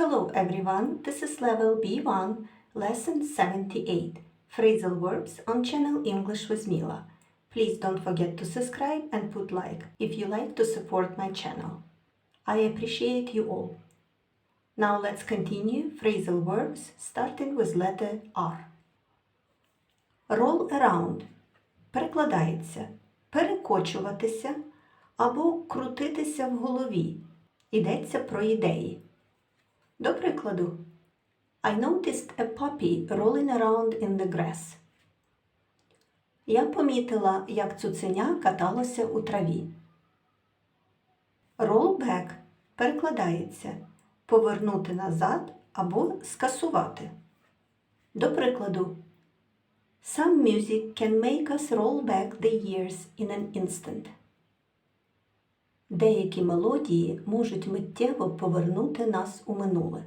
Hello everyone, this is level B1, lesson 78, phrasal verbs on channel English with Mila. Please don't forget to subscribe and put like if you like to support my channel. I appreciate you all. Now let's continue phrasal verbs starting with letter R. Roll around перекладається перекочуватися або крутитися в голові. Йдеться про ідеї. Прикладу, I noticed a puppy rolling around in the grass. Я помітила, як цуценя каталося у траві. Roll back перекладається повернути назад або скасувати. До прикладу, Some music can make us roll back the years in an instant. Деякі мелодії можуть миттєво повернути нас у минуле.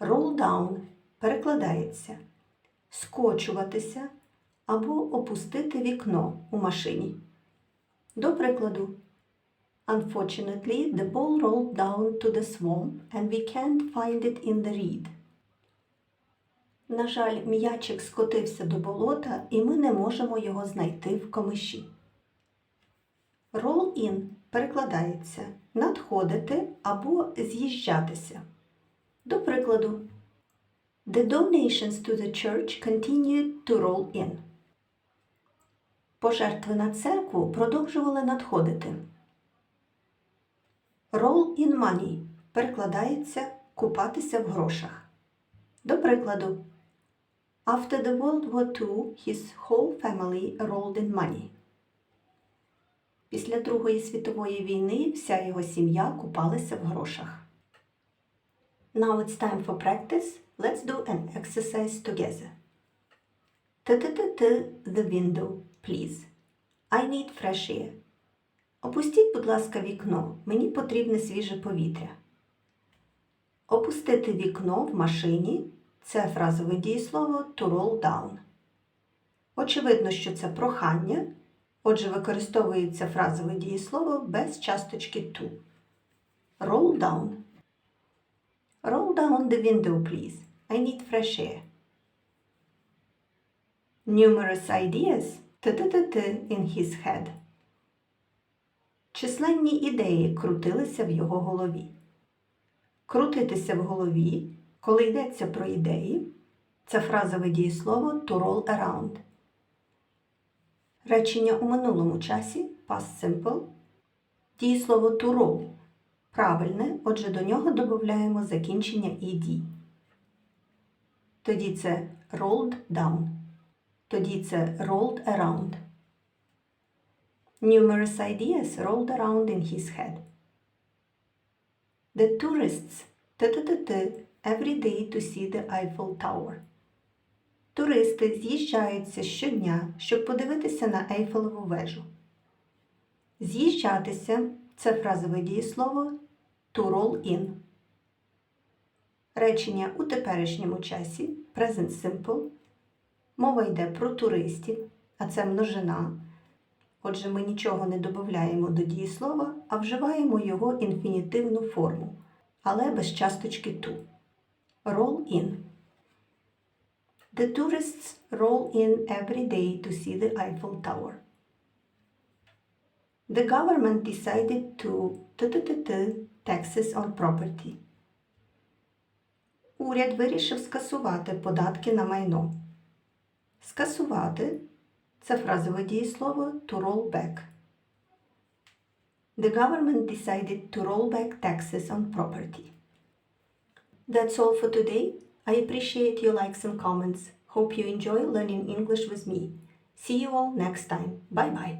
Roll down перекладається скочуватися або опустити вікно у машині. До прикладу, Unfortunately, the ball rolled down to the swamp and we can't find it in the reed. На жаль, м'ячик скотився до болота, і ми не можемо його знайти в комиші. Roll in перекладається надходити або з'їжджатися. До прикладу, The donations to the church continued to roll in. Пожертви на церкву продовжували надходити. Roll in money перекладається купатися в грошах. До прикладу, After the World War II, his whole family rolled in money. Після Другої світової війни вся його сім'я купалася в грошах. Now it's time for practice. Let's do an exercise together. Т-т-т-т the window, please. I need fresh air. Опустіть, будь ласка, вікно. Мені потрібне свіже повітря. Опустити вікно в машині це фразове дієслово to roll down. Очевидно, що це прохання, отже, використовується фразове дієслово без часточки to. Roll down. Roll down the window, please. I need fresh air. Numerous ideas т-т-т-т in his head. Численні ідеї крутилися в його голові. Крутитися в голові, коли йдеться про ідеї, це фразове дієслово to roll around. Речення у минулому часі past simple. Дієслово to roll правильне, отже, до нього додаємо закінчення ed. Тоді це rolled down. Тоді це rolled around. Numerous ideas rolled around in his head. The tourists т-т-т-т every day to see the Eiffel Tower. Туристи з'їжджаються щодня, щоб подивитися на Ейфелеву вежу. З'їжджатися це фразове дієслово to roll in. Речення у теперішньому часі present simple. Мова йде про туристів, а це множина. Отже, ми нічого не додаємо до дієслова, а вживаємо його інфінітивну форму, але без часточки to. Roll in. The tourists roll in every day to see the Eiffel Tower. The government decided to т-т-т-т taxes on property. Уряд вирішив скасувати податки на майно. Скасувати це фразове дієслово to roll back. The government decided to roll back taxes on property. That's all for today. I appreciate your likes and comments. Hope you enjoy learning English with me. See you all next time. Bye bye.